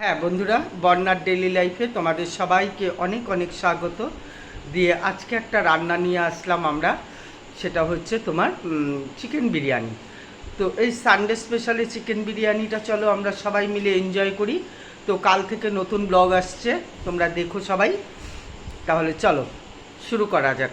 হ্যাঁ বন্ধুরা বর্ণার ডেলি লাইফে তোমাদের সবাইকে অনেক অনেক স্বাগত। দিয়ে আজকে একটা রান্না নিয়ে আসলাম আমরা, সেটা হচ্ছে তোমার চিকেন বিরিয়ানি। তো এই সানডে স্পেশালে চিকেন বিরিয়ানিটা চলো আমরা সবাই মিলে এনজয় করি। তো কাল থেকে নতুন ব্লগ আসছে, তোমরা দেখো সবাই। তাহলে চলো, শুরু করা যাক।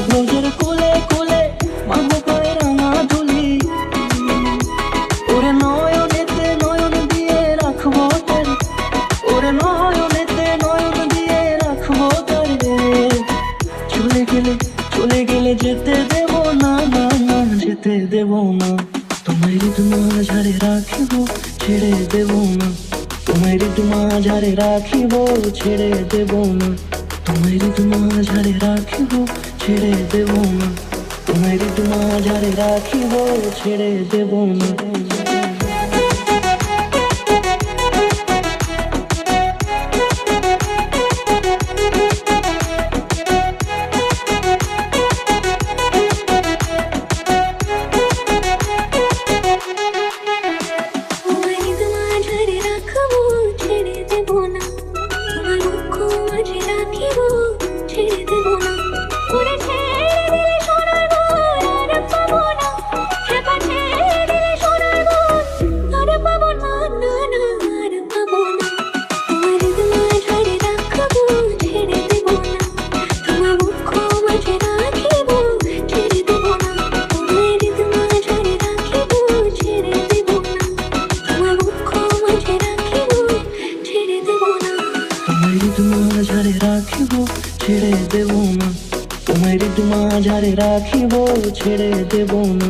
রাখিব ছেড়ে দেব না। তোমার মাঝারে রাখিব ছেড়ে দেব না। তোমার মাঝারে রাখিব ছেড়ে দেব না। মাঝারে রাখিব ছেড়ে দেব না।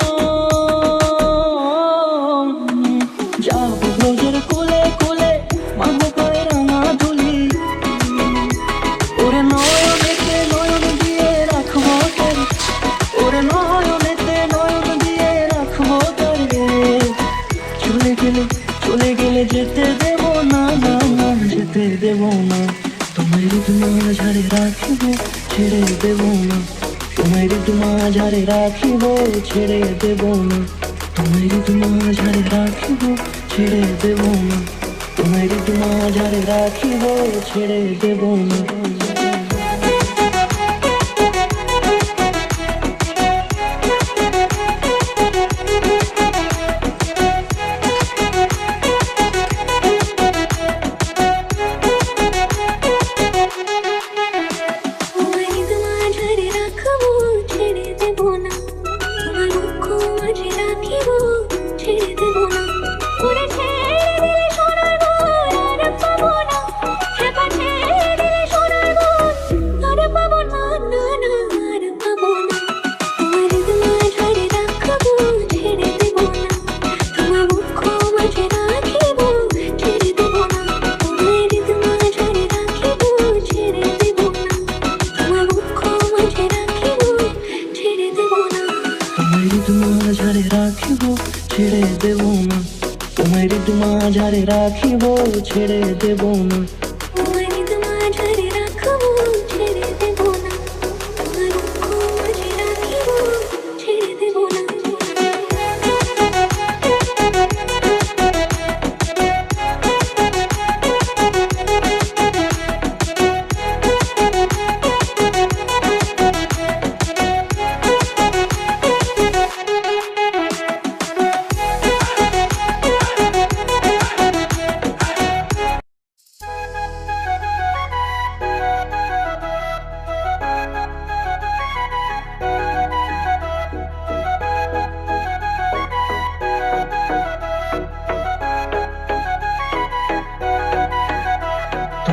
ঝাড়ে রাখিব, ছেড়ে দেব না। তোমায় ঋতু মাঝারে রাখিব, ছেড়ে দেব না। তোমায় ঋতু মাঝারে রাখিব, ছেড়ে দেব না। নজর রাখিব ছেড়ে দেব না।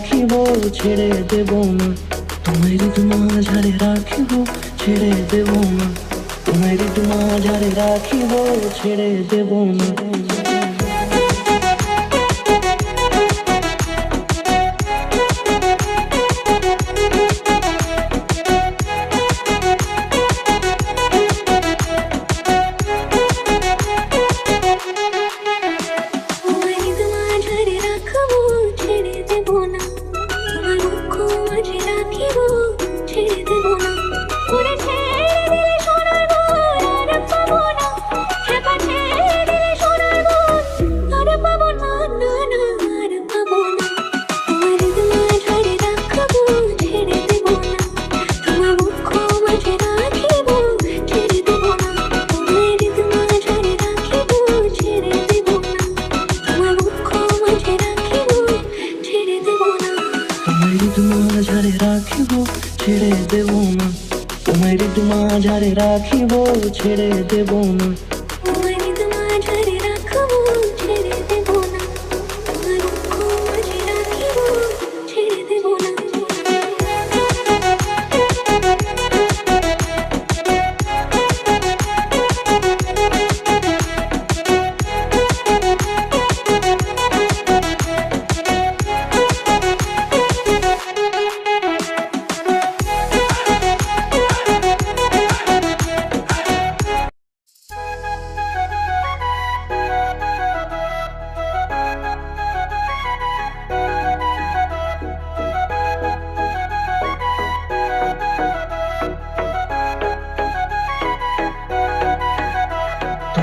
রাখিব, ছেড়ে দেব না। তোমায় তোমার ঝাড়ে রাখিব, ছেড়ে দেব না। তোমায় তোমার ঝাড়ে রাখিব, ছেড়ে দেব না। তোমায় তোমার ঝাড়ে রাখিব ছেড়ে দেব না। তোমায় তোমার ঝাড়ে রাখিব ছেড়ে দেব না।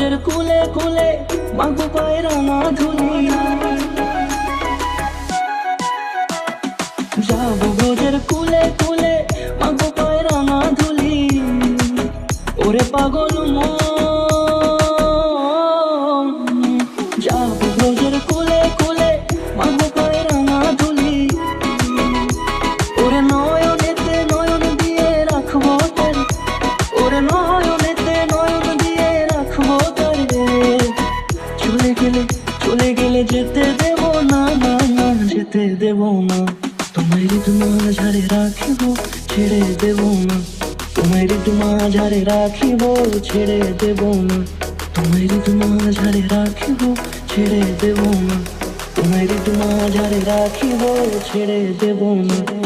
ব্রজের কুলে কুলে মাগো পায়ের মাধুলি যাব ব্রজের কুলে কুলে মাগো পায়ের মাধুলি ওরে পাগল মন। দেব না। তোমার ঝাড়ে রাখিব, ছেড়ে দেব না। তোমার ঝাড়ে রাখিব, ছেড়ে দেব না। তোমার ঝাড়ে রাখিব, ছেড়ে দেব না।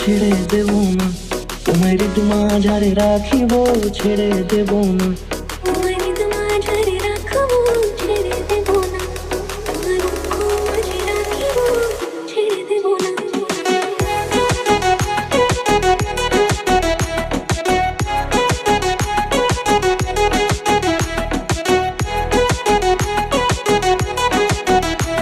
ছেড়ে দেব না। তোমার মাঝারে রাখিব ছেড়ে দেব না।